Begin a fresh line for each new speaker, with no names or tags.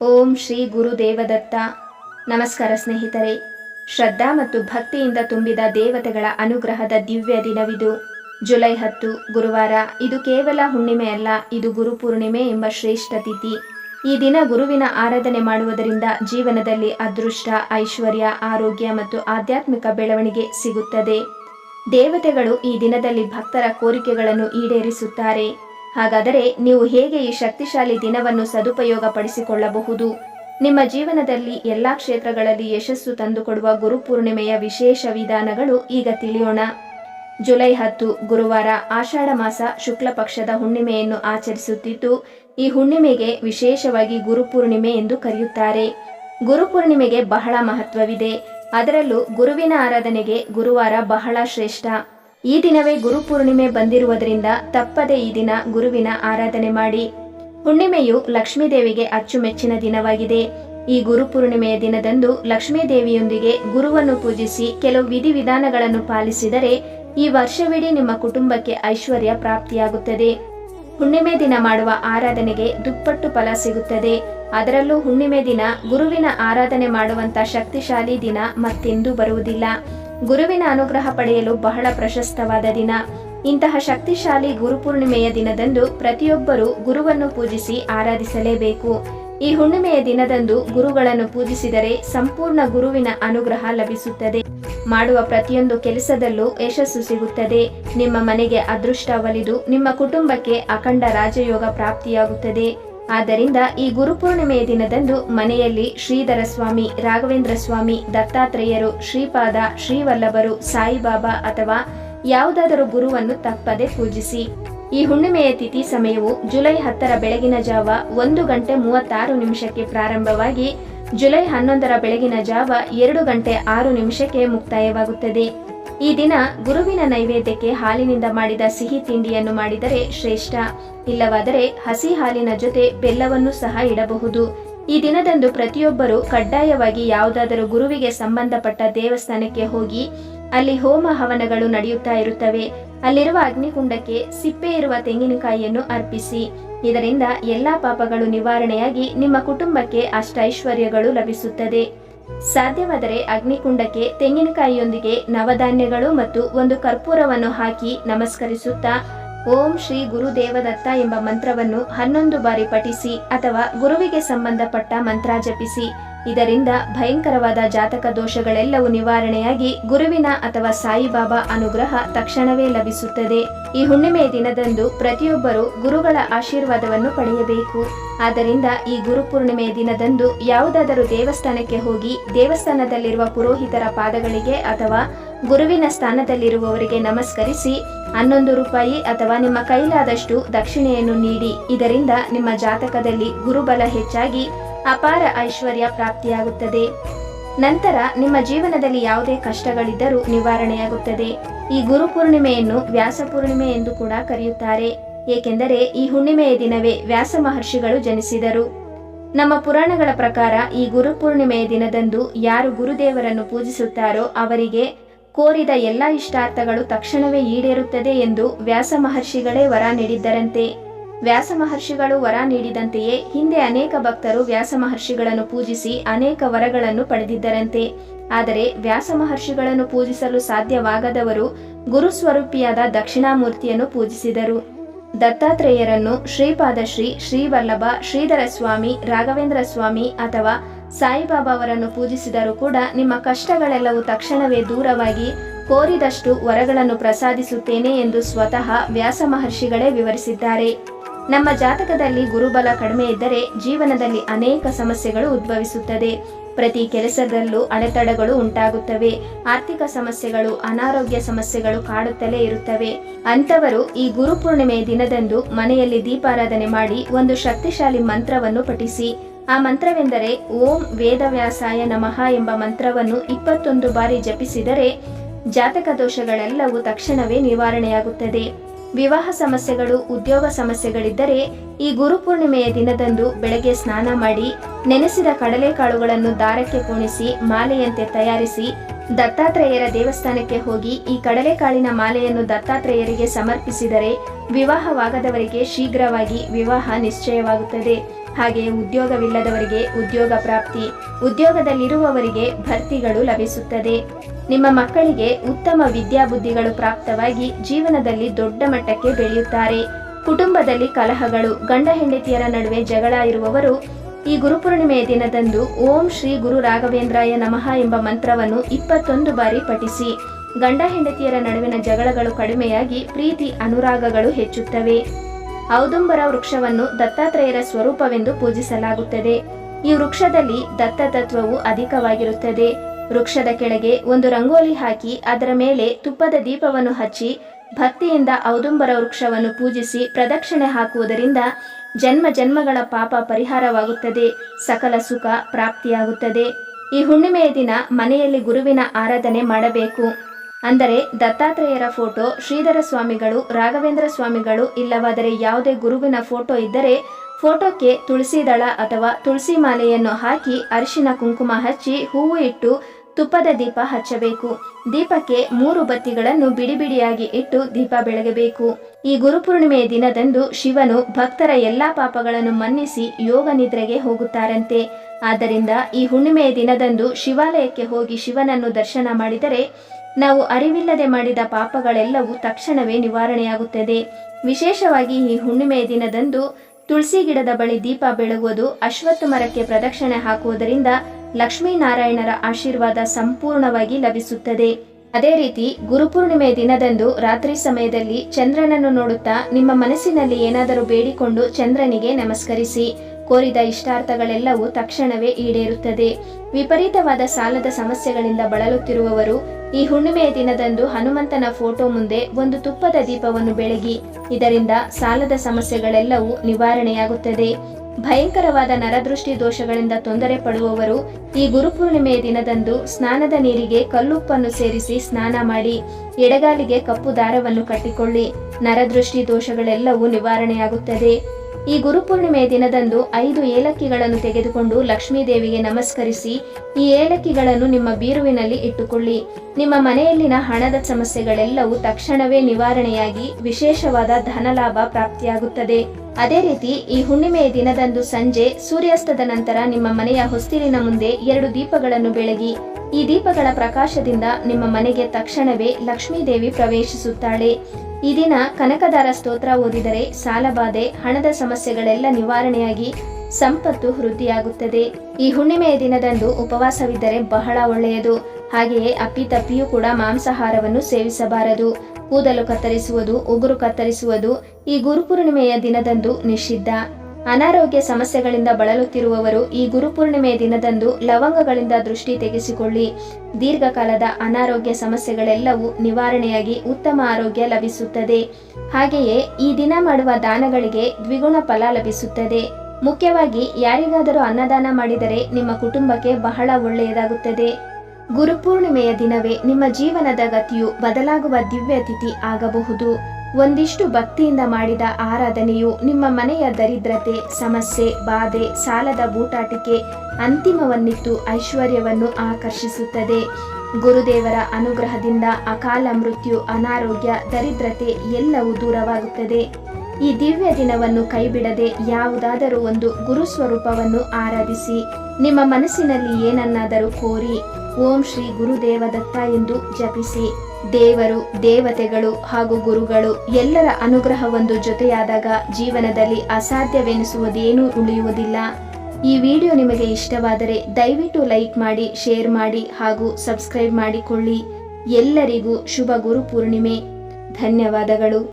ಓಂ ಶ್ರೀ ಗುರುದೇವದತ್ತ. ನಮಸ್ಕಾರ ಸ್ನೇಹಿತರೆ. ಶ್ರದ್ಧಾ ಮತ್ತು ಭಕ್ತಿಯಿಂದ ತುಂಬಿದ ದೇವತೆಗಳ ಅನುಗ್ರಹದ ದಿವ್ಯ ದಿನವಿದು. ಜುಲೈ ಹತ್ತು, ಗುರುವಾರ. ಇದು ಕೇವಲ ಹುಣ್ಣಿಮೆಯಲ್ಲ ಇದು ಗುರು ಪೂರ್ಣಿಮೆ ಎಂಬ ಶ್ರೇಷ್ಠ ತಿಥಿ. ಈ ದಿನ ಗುರುವಿನ ಆರಾಧನೆ ಮಾಡುವುದರಿಂದ ಜೀವನದಲ್ಲಿ ಅದೃಷ್ಟ, ಐಶ್ವರ್ಯ, ಆರೋಗ್ಯ ಮತ್ತು ಆಧ್ಯಾತ್ಮಿಕ ಬೆಳವಣಿಗೆ ಸಿಗುತ್ತದೆ. ದೇವತೆಗಳು ಈ ದಿನದಲ್ಲಿ ಭಕ್ತರ ಕೋರಿಕೆಗಳನ್ನು ಈಡೇರಿಸುತ್ತಾರೆ. ಹಾಗಾದರೆ ನೀವು ಹೇಗೆ ಈ ಶಕ್ತಿಶಾಲಿ ದಿನವನ್ನು ಸದುಪಯೋಗ ಪಡಿಸಿಕೊಳ್ಳಬಹುದು ನಿಮ್ಮ ಜೀವನದಲ್ಲಿ ಎಲ್ಲಾ ಕ್ಷೇತ್ರಗಳಲ್ಲಿ ಯಶಸ್ಸು ತಂದುಕೊಡುವ ಗುರುಪೂರ್ಣಿಮೆಯ ವಿಶೇಷ ವಿಧಾನಗಳು ಈಗ ತಿಳಿಯೋಣ. ಜುಲೈ ಹತ್ತು, ಗುರುವಾರ, ಆಷಾಢ ಮಾಸ, ಶುಕ್ಲ ಪಕ್ಷದ ಹುಣ್ಣಿಮೆಯನ್ನು ಆಚರಿಸುತ್ತಿದ್ದು, ಈ ಹುಣ್ಣಿಮೆಗೆ ವಿಶೇಷವಾಗಿ ಗುರುಪೂರ್ಣಿಮೆ ಎಂದು ಕರೆಯುತ್ತಾರೆ. ಗುರುಪೂರ್ಣಿಮೆಗೆ ಬಹಳ ಮಹತ್ವವಿದೆ. ಅದರಲ್ಲೂ ಗುರುವಿನ ಆರಾಧನೆಗೆ ಗುರುವಾರ ಬಹಳ ಶ್ರೇಷ್ಠ. ಈ ದಿನವೇ ಗುರುಪೂರ್ಣಿಮೆ ಬಂದಿರುವುದರಿಂದ ತಪ್ಪದೆ ಈ ದಿನ ಗುರುವಿನ ಆರಾಧನೆ ಮಾಡಿ. ಹುಣ್ಣಿಮೆಯು ಲಕ್ಷ್ಮೀದೇವಿಗೆ ಅಚ್ಚುಮೆಚ್ಚಿನ ದಿನವಾಗಿದೆ. ಈ ಗುರುಪೂರ್ಣಿಮೆಯ ದಿನದಂದು ಲಕ್ಷ್ಮೀದೇವಿಯೊಂದಿಗೆ ಗುರುವನ್ನು ಪೂಜಿಸಿ ಕೆಲವು ವಿಧಿವಿಧಾನಗಳನ್ನು ಪಾಲಿಸಿದರೆ ಈ ವರ್ಷವಿಡೀ ನಿಮ್ಮ ಕುಟುಂಬಕ್ಕೆ ಐಶ್ವರ್ಯ ಪ್ರಾಪ್ತಿಯಾಗುತ್ತದೆ. ಹುಣ್ಣಿಮೆ ದಿನ ಮಾಡುವ ಆರಾಧನೆಗೆ ದುಪ್ಪಟ್ಟು ಫಲ ಸಿಗುತ್ತದೆ. ಅದರಲ್ಲೂ ಹುಣ್ಣಿಮೆ ದಿನ ಗುರುವಿನ ಆರಾಧನೆ ಮಾಡುವಂತ ಶಕ್ತಿಶಾಲಿ ದಿನ ಮತ್ತೆಂದೂ ಬರುವುದಿಲ್ಲ. ಗುರುವಿನ ಅನುಗ್ರಹ ಪಡೆಯಲು ಬಹಳ ಪ್ರಶಸ್ತವಾದ ದಿನ. ಇಂತಹ ಶಕ್ತಿಶಾಲಿ ಗುರುಪೂರ್ಣಿಮೆಯ ದಿನದಂದು ಪ್ರತಿಯೊಬ್ಬರೂ ಗುರುವನ್ನು ಪೂಜಿಸಿ ಆರಾಧಿಸಲೇಬೇಕು. ಈ ಹುಣ್ಣಿಮೆಯ ದಿನದಂದು ಗುರುಗಳನ್ನು ಪೂಜಿಸಿದರೆ ಸಂಪೂರ್ಣ ಗುರುವಿನ ಅನುಗ್ರಹ ಲಭಿಸುತ್ತದೆ. ಮಾಡುವ ಪ್ರತಿಯೊಂದು ಕೆಲಸದಲ್ಲೂ ಯಶಸ್ಸು ಸಿಗುತ್ತದೆ. ನಿಮ್ಮ ಮನೆಗೆ ಅದೃಷ್ಟ ಒಲಿದು ನಿಮ್ಮ ಕುಟುಂಬಕ್ಕೆ ಅಖಂಡ ರಾಜಯೋಗ ಪ್ರಾಪ್ತಿಯಾಗುತ್ತದೆ. ಆದ್ದರಿಂದ ಈ ಗುರುಪೂರ್ಣಿಮೆಯ ದಿನದಂದು ಮನೆಯಲ್ಲಿ ಶ್ರೀಧರ ಸ್ವಾಮಿ, ರಾಘವೇಂದ್ರ ಸ್ವಾಮಿ, ದತ್ತಾತ್ರೇಯರು, ಶ್ರೀಪಾದ, ಶ್ರೀವಲ್ಲಭರು, ಸಾಯಿಬಾಬಾ ಅಥವಾ ಯಾವುದಾದರೂ ಗುರುವನ್ನು ತಪ್ಪದೆ ಪೂಜಿಸಿ. ಈ ಹುಣ್ಣಿಮೆಯ ತಿಥಿ ಸಮಯವು ಜುಲೈ ಹತ್ತರ ಬೆಳಗಿನ ಜಾವ ಒಂದು ಗಂಟೆ ಮೂವತ್ತಾರು ನಿಮಿಷಕ್ಕೆ ಪ್ರಾರಂಭವಾಗಿ ಜುಲೈ ಹನ್ನೊಂದರ ಬೆಳಗಿನ ಜಾವ ಎರಡು ಗಂಟೆ ಆರು ನಿಮಿಷಕ್ಕೆ ಮುಕ್ತಾಯವಾಗುತ್ತದೆ. ಈ ದಿನ ಗುರುವಿನ ನೈವೇದ್ಯಕ್ಕೆ ಹಾಲಿನಿಂದ ಮಾಡಿದ ಸಿಹಿ ತಿಂಡಿಯನ್ನು ಮಾಡಿದರೆ ಶ್ರೇಷ್ಠ. ಇಲ್ಲವಾದರೆ ಹಸಿ ಹಾಲಿನ ಜೊತೆ ಬೆಲ್ಲವನ್ನು ಸಹ ಇಡಬಹುದು. ಈ ದಿನದಂದು ಪ್ರತಿಯೊಬ್ಬರು ಕಡ್ಡಾಯವಾಗಿ ಯಾವುದಾದರೂ ಗುರುವಿಗೆ ಸಂಬಂಧಪಟ್ಟ ದೇವಸ್ಥಾನಕ್ಕೆ ಹೋಗಿ ಅಲ್ಲಿ ಹೋಮ ಹವನಗಳು ನಡೆಯುತ್ತಾ ಇರುತ್ತವೆ. ಅಲ್ಲಿರುವ ಅಗ್ನಿಕುಂಡಕ್ಕೆ ಸಿಪ್ಪೆ ಇರುವ ತೆಂಗಿನಕಾಯಿಯನ್ನು ಅರ್ಪಿಸಿ. ಇದರಿಂದ ಎಲ್ಲಾ ಪಾಪಗಳು ನಿವಾರಣೆಯಾಗಿ ನಿಮ್ಮ ಕುಟುಂಬಕ್ಕೆ ಅಷ್ಟೈಶ್ವರ್ಯಗಳು ಲಭಿಸುತ್ತದೆ. ಸಾಧ್ಯವಾದರೆ ಅಗ್ನಿಕುಂಡಕ್ಕೆ ತೆಂಗಿನಕಾಯಿಯೊಂದಿಗೆ ನವಧಾನ್ಯಗಳು ಮತ್ತು ಒಂದು ಕರ್ಪೂರವನ್ನು ಹಾಕಿ ನಮಸ್ಕರಿಸುತ್ತಾ ಓಂ ಶ್ರೀ ಗುರುದೇವದತ್ತ ಎಂಬ ಮಂತ್ರವನ್ನು ಹನ್ನೊಂದು ಬಾರಿ ಪಠಿಸಿ ಅಥವಾ ಗುರುವಿಗೆ ಸಂಬಂಧಪಟ್ಟ ಮಂತ್ರ ಜಪಿಸಿ. ಇದರಿಂದ ಭಯಂಕರವಾದ ಜಾತಕ ದೋಷಗಳೆಲ್ಲವೂ ನಿವಾರಣೆಯಾಗಿ ಗುರುವಿನ ಅಥವಾ ಸಾಯಿಬಾಬಾ ಅನುಗ್ರಹ ತಕ್ಷಣವೇ ಲಭಿಸುತ್ತದೆ. ಈ ಹುಣ್ಣಿಮೆಯ ದಿನದಂದು ಪ್ರತಿಯೊಬ್ಬರು ಗುರುಗಳ ಆಶೀರ್ವಾದವನ್ನು ಪಡೆಯಬೇಕು. ಆದ್ದರಿಂದ ಈ ಗುರು ಪೂರ್ಣಿಮೆಯ ದಿನದಂದು ಯಾವುದಾದರೂ ದೇವಸ್ಥಾನಕ್ಕೆ ಹೋಗಿ ದೇವಸ್ಥಾನದಲ್ಲಿರುವ ಪುರೋಹಿತರ ಪಾದಗಳಿಗೆ ಅಥವಾ ಗುರುವಿನ ಸ್ಥಾನದಲ್ಲಿರುವವರಿಗೆ ನಮಸ್ಕರಿಸಿ, ಹನ್ನೊಂದು ರೂಪಾಯಿ ಅಥವಾ ನಿಮ್ಮ ಕೈಲಾದಷ್ಟು ದಕ್ಷಿಣೆಯನ್ನು ನೀಡಿ. ಇದರಿಂದ ನಿಮ್ಮ ಜಾತಕದಲ್ಲಿ ಗುರುಬಲ ಹೆಚ್ಚಾಗಿ ಅಪಾರ ಐಶ್ವರ್ಯ ಪ್ರಾಪ್ತಿಯಾಗುತ್ತದೆ. ನಂತರ ನಿಮ್ಮ ಜೀವನದಲ್ಲಿ ಯಾವುದೇ ಕಷ್ಟಗಳಿದ್ದರೂ ನಿವಾರಣೆಯಾಗುತ್ತದೆ. ಈ ಗುರು ಪೂರ್ಣಿಮೆಯನ್ನು ವ್ಯಾಸ ಪೂರ್ಣಿಮೆ ಎಂದು ಕೂಡ ಕರೆಯುತ್ತಾರೆ. ಏಕೆಂದರೆ ಈ ಹುಣ್ಣಿಮೆಯ ದಿನವೇ ವ್ಯಾಸ ಮಹರ್ಷಿಗಳು ಜನಿಸಿದರು. ನಮ್ಮ ಪುರಾಣಗಳ ಪ್ರಕಾರ ಈ ಗುರು ಪೂರ್ಣಿಮೆಯ ದಿನದಂದು ಯಾರು ಗುರುದೇವರನ್ನು ಪೂಜಿಸುತ್ತಾರೋ ಅವರಿಗೆ ಕೋರಿದ ಎಲ್ಲ ಇಷ್ಟಾರ್ಥಗಳು ತಕ್ಷಣವೇ ಈಡೇರುತ್ತದೆ ಎಂದು ವ್ಯಾಸ ಮಹರ್ಷಿಗಳೇ ವರ ನೀಡಿದ್ದರಂತೆ. ವ್ಯಾಸ ಮಹರ್ಷಿಗಳು ವರ ನೀಡಿದಂತೆಯೇ ಹಿಂದೆ ಅನೇಕ ಭಕ್ತರು ವ್ಯಾಸ ಮಹರ್ಷಿಗಳನ್ನು ಪೂಜಿಸಿ ಅನೇಕ ವರಗಳನ್ನು ಪಡೆದಿದ್ದರಂತೆ. ಆದರೆ ವ್ಯಾಸ ಮಹರ್ಷಿಗಳನ್ನು ಪೂಜಿಸಲು ಸಾಧ್ಯವಾಗದವರು ಗುರು ಸ್ವರೂಪಿಯಾದ ದಕ್ಷಿಣಾಮೂರ್ತಿಯನ್ನು ಪೂಜಿಸಿದರು. ದತ್ತಾತ್ರೇಯರನ್ನು ಶ್ರೀಪಾದಶ್ರೀ, ಶ್ರೀವಲ್ಲಭ ಶ್ರೀಧರ ಸ್ವಾಮಿ ರಾಘವೇಂದ್ರ ಸ್ವಾಮಿ ಅಥವಾ ಸಾಯಿಬಾಬಾ ಅವರನ್ನು ಪೂಜಿಸಿದರೂ ಕೂಡ ನಿಮ್ಮ ಕಷ್ಟಗಳೆಲ್ಲವೂ ತಕ್ಷಣವೇ ದೂರವಾಗಿ ಕೋರಿದಷ್ಟು ವರಗಳನ್ನು ಪ್ರಸಾದಿಸುತ್ತೇನೆ ಎಂದು ಸ್ವತಃ ವ್ಯಾಸ ಮಹರ್ಷಿಗಳೇ ವಿವರಿಸಿದ್ದಾರೆ. ನಮ್ಮ ಜಾತಕದಲ್ಲಿ ಗುರುಬಲ ಕಡಿಮೆ ಇದ್ದರೆ ಜೀವನದಲ್ಲಿ ಅನೇಕ ಸಮಸ್ಯೆಗಳು ಉದ್ಭವಿಸುತ್ತದೆ. ಪ್ರತಿ ಕೆಲಸದಲ್ಲೂ ಅಡೆತಡೆಗಳು ಉಂಟಾಗುತ್ತವೆ. ಆರ್ಥಿಕ ಸಮಸ್ಯೆಗಳು, ಅನಾರೋಗ್ಯ ಸಮಸ್ಯೆಗಳು ಕಾಡುತ್ತಲೇ ಇರುತ್ತವೆ. ಅಂಥವರು ಈ ಗುರು ಪೂರ್ಣಿಮೆಯ ದಿನದಂದು ಮನೆಯಲ್ಲಿ ದೀಪಾರಾಧನೆ ಮಾಡಿ ಒಂದು ಶಕ್ತಿಶಾಲಿ ಮಂತ್ರವನ್ನು ಪಠಿಸಿ. ಆ ಮಂತ್ರವೆಂದರೆ ಓಂ ವೇದವ್ಯಾಸಾಯ ನಮಃ ಎಂಬ ಮಂತ್ರವನ್ನು ಇಪ್ಪತ್ತೊಂದು ಬಾರಿ ಜಪಿಸಿದರೆ ಜಾತಕ ದೋಷಗಳೆಲ್ಲವೂ ತಕ್ಷಣವೇ ನಿವಾರಣೆಯಾಗುತ್ತದೆ. ವಿವಾಹ ಸಮಸ್ಯೆಗಳು, ಉದ್ಯೋಗ ಸಮಸ್ಯೆಗಳಿದ್ದರೆ ಈ ಗುರುಪೂರ್ಣಿಮೆಯ ದಿನದಂದು ಬೆಳಗ್ಗೆ ಸ್ನಾನ ಮಾಡಿ, ನೆನೆಸಿದ ಕಡಲೆಕಾಳುಗಳನ್ನು ದಾರಕ್ಕೆ ಪೋಣಿಸಿ, ಮಾಲೆಯಂತೆ ತಯಾರಿಸಿ, ದತ್ತಾತ್ರೇಯರ ದೇವಸ್ಥಾನಕ್ಕೆ ಹೋಗಿ ಈ ಕಡಲೆಕಾಳಿನ ಮಾಲೆಯನ್ನು ದತ್ತಾತ್ರೇಯರಿಗೆ ಸಮರ್ಪಿಸಿದರೆ ವಿವಾಹವಾಗದವರಿಗೆ ಶೀಘ್ರವಾಗಿ ವಿವಾಹ ನಿಶ್ಚಯವಾಗುತ್ತದೆ. ಹಾಗೆಯೇ ಉದ್ಯೋಗವಿಲ್ಲದವರಿಗೆ ಉದ್ಯೋಗ ಪ್ರಾಪ್ತಿ, ಉದ್ಯೋಗದಲ್ಲಿರುವವರಿಗೆ ಭರ್ತಿಗಳು ಲಭಿಸುತ್ತದೆ. ನಿಮ್ಮ ಮಕ್ಕಳಿಗೆ ಉತ್ತಮ ವಿದ್ಯಾಬುದ್ಧಿಗಳು ಪ್ರಾಪ್ತವಾಗಿ ಜೀವನದಲ್ಲಿ ದೊಡ್ಡ ಮಟ್ಟಕ್ಕೆ ಬೆಳೆಯುತ್ತಾರೆ. ಕುಟುಂಬದಲ್ಲಿ ಕಲಹಗಳು, ಗಂಡ ಹೆಂಡತಿಯರ ನಡುವೆ ಜಗಳ ಇರುವವರು ಈ ಗುರುಪೂರ್ಣಿಮೆಯ ದಿನದಂದು ಓಂ ಶ್ರೀ ಗುರು ರಾಘವೇಂದ್ರಾಯ ನಮಃ ಎಂಬ ಮಂತ್ರವನ್ನು ಇಪ್ಪತ್ತೊಂದು ಬಾರಿ ಪಠಿಸಿ. ಗಂಡ ಹೆಂಡತಿಯರ ನಡುವಿನ ಜಗಳಗಳು ಕಡಿಮೆಯಾಗಿ ಪ್ರೀತಿ ಅನುರಾಗಗಳು ಹೆಚ್ಚುತ್ತವೆ. ಔದುಂಬರ ವೃಕ್ಷವನ್ನು ದತ್ತಾತ್ರೇಯರ ಸ್ವರೂಪವೆಂದು ಪೂಜಿಸಲಾಗುತ್ತದೆ. ಈ ವೃಕ್ಷದಲ್ಲಿ ದತ್ತ ತತ್ವವು ಅಧಿಕವಾಗಿರುತ್ತದೆ. ವೃಕ್ಷದ ಕೆಳಗೆ ಒಂದು ರಂಗೋಲಿ ಹಾಕಿ ಅದರ ಮೇಲೆ ತುಪ್ಪದ ದೀಪವನ್ನು ಹಚ್ಚಿ ಭಕ್ತಿಯಿಂದ ಔದುಂಬರ ವೃಕ್ಷವನ್ನು ಪೂಜಿಸಿ ಪ್ರದಕ್ಷಿಣೆ ಹಾಕುವುದರಿಂದ ಜನ್ಮ ಜನ್ಮಗಳ ಪಾಪ ಪರಿಹಾರವಾಗುತ್ತದೆ. ಸಕಲ ಸುಖ ಪ್ರಾಪ್ತಿಯಾಗುತ್ತದೆ. ಈ ಹುಣ್ಣಿಮೆಯ ದಿನ ಮನೆಯಲ್ಲಿ ಗುರುವಿನ ಆರಾಧನೆ ಮಾಡಬೇಕು. ಅಂದರೆ ದತ್ತಾತ್ರೇಯರ ಫೋಟೋ, ಶ್ರೀಧರ ಸ್ವಾಮಿಗಳು, ರಾಘವೇಂದ್ರ ಸ್ವಾಮಿಗಳು ಇಲ್ಲವಾದರೆ ಯಾವುದೇ ಗುರುವಿನ ಫೋಟೋ ಇದ್ದರೆ ಫೋಟೋಕ್ಕೆ ತುಳಸಿ ದಳ ಅಥವಾ ತುಳಸಿ ಮಾಲೆಯನ್ನು ಹಾಕಿ ಅರಿಶಿನ ಕುಂಕುಮ ಹಚ್ಚಿ ಹೂವು ಇಟ್ಟು ತುಪ್ಪದ ದೀಪ ಹಚ್ಚಬೇಕು. ದೀಪಕ್ಕೆ ಮೂರು ಬತ್ತಿಗಳನ್ನು ಬಿಡಿ ಬಿಡಿಯಾಗಿ ಇಟ್ಟು ದೀಪ ಬೆಳಗಬೇಕು. ಈ ಗುರುಪೂರ್ಣಿಮೆಯ ದಿನದಂದು ಶಿವನು ಭಕ್ತರ ಎಲ್ಲಾ ಪಾಪಗಳನ್ನು ಮನ್ನಿಸಿ ಯೋಗ ನಿದ್ರೆಗೆ ಹೋಗುತ್ತಾರಂತೆ. ಆದ್ದರಿಂದ ಈ ಹುಣ್ಣಿಮೆಯ ದಿನದಂದು ಶಿವಾಲಯಕ್ಕೆ ಹೋಗಿ ಶಿವನನ್ನು ದರ್ಶನ ಮಾಡಿದರೆ ನಾವು ಅರಿವಿಲ್ಲದೆ ಮಾಡಿದ ಪಾಪಗಳೆಲ್ಲವೂ ತಕ್ಷಣವೇ ನಿವಾರಣೆಯಾಗುತ್ತದೆ. ವಿಶೇಷವಾಗಿ ಈ ಹುಣ್ಣಿಮೆಯ ದಿನದಂದು ತುಳಸಿ ಗಿಡದ ಬಳಿ ದೀಪ ಬೆಳಗುವುದು ಅಶ್ವತ್ಥ ಮರಕ್ಕೆ ಪ್ರದಕ್ಷಿಣೆ ಹಾಕುವುದರಿಂದ ಲಕ್ಷ್ಮೀನಾರಾಯಣರ ಆಶೀರ್ವಾದ ಸಂಪೂರ್ಣವಾಗಿ ಲಭಿಸುತ್ತದೆ. ಅದೇ ರೀತಿ ಗುರುಪೂರ್ಣಿಮೆ ದಿನದಂದು ರಾತ್ರಿ ಸಮಯದಲ್ಲಿ ಚಂದ್ರನನ್ನು ನೋಡುತ್ತಾ ನಿಮ್ಮ ಮನಸ್ಸಿನಲ್ಲಿ ಏನಾದರೂ ಬೇಡಿಕೊಂಡು ಚಂದ್ರನಿಗೆ ನಮಸ್ಕರಿಸಿ. ಕೋರಿದ ಇಷ್ಟಾರ್ಥಗಳೆಲ್ಲವೂ ತಕ್ಷಣವೇ ಈಡೇರುತ್ತದೆ. ವಿಪರೀತವಾದ ಸಾಲದ ಸಮಸ್ಯೆಗಳಿಂದ ಬಳಲುತ್ತಿರುವವರು ಈ ಹುಣ್ಣಿಮೆಯ ದಿನದಂದು ಹನುಮಂತನ ಫೋಟೋ ಮುಂದೆ ಒಂದು ತುಪ್ಪದ ದೀಪವನ್ನು ಬೆಳಗಿ, ಇದರಿಂದ ಸಾಲದ ಸಮಸ್ಯೆಗಳೆಲ್ಲವೂ ನಿವಾರಣೆಯಾಗುತ್ತದೆ. ಭಯಂಕರವಾದ ನರದೃಷ್ಟಿ ದೋಷಗಳಿಂದ ತೊಂದರೆ ಪಡುವವರು ಈ ಗುರುಪೂರ್ಣಿಮೆಯ ದಿನದಂದು ಸ್ನಾನದ ನೀರಿಗೆ ಕಲ್ಲುಪ್ಪನ್ನು ಸೇರಿಸಿ ಸ್ನಾನ ಮಾಡಿ, ಎಡಗಾಲಿಗೆ ಕಪ್ಪು ದಾರವನ್ನು ಕಟ್ಟಿಕೊಳ್ಳಿ. ನರದೃಷ್ಟಿ ದೋಷಗಳೆಲ್ಲವೂ ನಿವಾರಣೆಯಾಗುತ್ತದೆ. ಈ ಗುರುಪೂರ್ಣಿಮೆ ದಿನದಂದು ಐದು ಏಲಕ್ಕಿಗಳನ್ನು ತೆಗೆದುಕೊಂಡು ಲಕ್ಷ್ಮೀ ದೇವಿಗೆ ನಮಸ್ಕರಿಸಿ, ಈ ಏಲಕ್ಕಿಗಳನ್ನು ನಿಮ್ಮ ಬೀರುವಿನಲ್ಲಿ ಇಟ್ಟುಕೊಳ್ಳಿ. ನಿಮ್ಮ ಮನೆಯಲ್ಲಿನ ಹಣದ ಸಮಸ್ಯೆಗಳೆಲ್ಲವೂ ತಕ್ಷಣವೇ ನಿವಾರಣೆಯಾಗಿ ವಿಶೇಷವಾದ ಧನಲಾಭ ಪ್ರಾಪ್ತಿಯಾಗುತ್ತದೆ. ಅದೇ ರೀತಿ, ಈ ಹುಣ್ಣಿಮೆಯ ದಿನದಂದು ಸಂಜೆ ಸೂರ್ಯಾಸ್ತದ ನಂತರ ನಿಮ್ಮ ಮನೆಯ ಹೊಸ್ತಿಲಿನ ಮುಂದೆ ಎರಡು ದೀಪಗಳನ್ನು ಬೆಳಗಿ. ಈ ದೀಪಗಳ ಪ್ರಕಾಶದಿಂದ ನಿಮ್ಮ ಮನೆಗೆ ತಕ್ಷಣವೇ ಲಕ್ಷ್ಮೀದೇವಿ ಪ್ರವೇಶಿಸುತ್ತಾಳೆ. ಈ ದಿನ ಕನಕದಾರ ಸ್ತೋತ್ರ ಓದಿದರೆ ಸಾಲಬಾಧೆ ಹಣದ ಸಮಸ್ಯೆಗಳೆಲ್ಲ ನಿವಾರಣೆಯಾಗಿ ಸಂಪತ್ತು ವೃದ್ಧಿಯಾಗುತ್ತದೆ. ಈ ಹುಣ್ಣಿಮೆಯ ದಿನದಂದು ಉಪವಾಸವಿದ್ದರೆ ಬಹಳ ಒಳ್ಳೆಯದು. ಹಾಗೆಯೇ ಅಪ್ಪಿತಪ್ಪಿಯೂ ಕೂಡ ಮಾಂಸಾಹಾರವನ್ನು ಸೇವಿಸಬಾರದು. ಕೂದಲು ಕತ್ತರಿಸುವುದು, ಉಗುರು ಕತ್ತರಿಸುವುದು ಈ ಗುರುಪೂರ್ಣಿಮೆಯ ದಿನದಂದು ನಿಷಿದ್ಧ. ಅನಾರೋಗ್ಯ ಸಮಸ್ಯೆಗಳಿಂದ ಬಳಲುತ್ತಿರುವವರು ಈ ಗುರುಪೂರ್ಣಿಮೆ ದಿನದಂದು ಲವಂಗಗಳಿಂದ ದೃಷ್ಟಿ ತೆಗೆಸಿಕೊಳ್ಳಿ. ದೀರ್ಘಕಾಲದ ಅನಾರೋಗ್ಯ ಸಮಸ್ಯೆಗಳೆಲ್ಲವೂ ನಿವಾರಣೆಯಾಗಿ ಉತ್ತಮ ಆರೋಗ್ಯ ಲಭಿಸುತ್ತದೆ. ಹಾಗೆಯೇ ಈ ದಿನ ಮಾಡುವ ದಾನಗಳಿಗೆ ದ್ವಿಗುಣ ಫಲ ಲಭಿಸುತ್ತದೆ. ಮುಖ್ಯವಾಗಿ ಯಾರಿಗಾದರೂ ಅನ್ನದಾನ ಮಾಡಿದರೆ ನಿಮ್ಮ ಕುಟುಂಬಕ್ಕೆ ಬಹಳ ಒಳ್ಳೆಯದಾಗುತ್ತದೆ. ಗುರುಪೂರ್ಣಿಮೆಯ ದಿನವೇ ನಿಮ್ಮ ಜೀವನದ ಗತಿಯು ಬದಲಾಗುವ ದಿವ್ಯ ತಿಥಿ ಆಗಬಹುದು. ಒಂದಿಷ್ಟು ಭಕ್ತಿಯಿಂದ ಮಾಡಿದ ಆರಾಧನೆಯು ನಿಮ್ಮ ಮನೆಯ ದರಿದ್ರತೆ, ಸಮಸ್ಯೆ, ಬಾಧೆ, ಸಾಲದ ಬೂಟಾಟಿಕೆ ಅಂತಿಮವನ್ನಿತ್ತು ಐಶ್ವರ್ಯವನ್ನು ಆಕರ್ಷಿಸುತ್ತದೆ. ಗುರುದೇವರ ಅನುಗ್ರಹದಿಂದ ಅಕಾಲ ಮೃತ್ಯು, ಅನಾರೋಗ್ಯ, ದರಿದ್ರತೆ ಎಲ್ಲವೂ ದೂರವಾಗುತ್ತದೆ. ಈ ದಿವ್ಯ ದಿನವನ್ನು ಕೈಬಿಡದೆ ಯಾವುದಾದರೂ ಒಂದು ಗುರು ಸ್ವರೂಪವನ್ನು ಆರಾಧಿಸಿ. ನಿಮ್ಮ ಮನಸ್ಸಿನಲ್ಲಿ ಏನನ್ನಾದರೂ ಕೋರಿ, ಓಂ ಶ್ರೀ ಗುರುದೇವದತ್ತ ಎಂದು ಜಪಿಸಿ. ದೇವರು, ದೇವತೆಗಳು ಹಾಗೂ ಗುರುಗಳು ಎಲ್ಲರ ಅನುಗ್ರಹವೊಂದು ಜೊತೆಯಾದಾಗ ಜೀವನದಲ್ಲಿ ಅಸಾಧ್ಯವೆನಿಸುವುದೇನೂ ಉಳಿಯುವುದಿಲ್ಲ. ಈ ವಿಡಿಯೋ ನಿಮಗೆ ಇಷ್ಟವಾದರೆ ದಯವಿಟ್ಟು ಲೈಕ್ ಮಾಡಿ, ಶೇರ್ ಮಾಡಿ ಹಾಗೂ ಸಬ್ಸ್ಕ್ರೈಬ್ ಮಾಡಿಕೊಳ್ಳಿ. ಎಲ್ಲರಿಗೂ ಶುಭ ಗುರು ಪೂರ್ಣಿಮೆ. ಧನ್ಯವಾದಗಳು.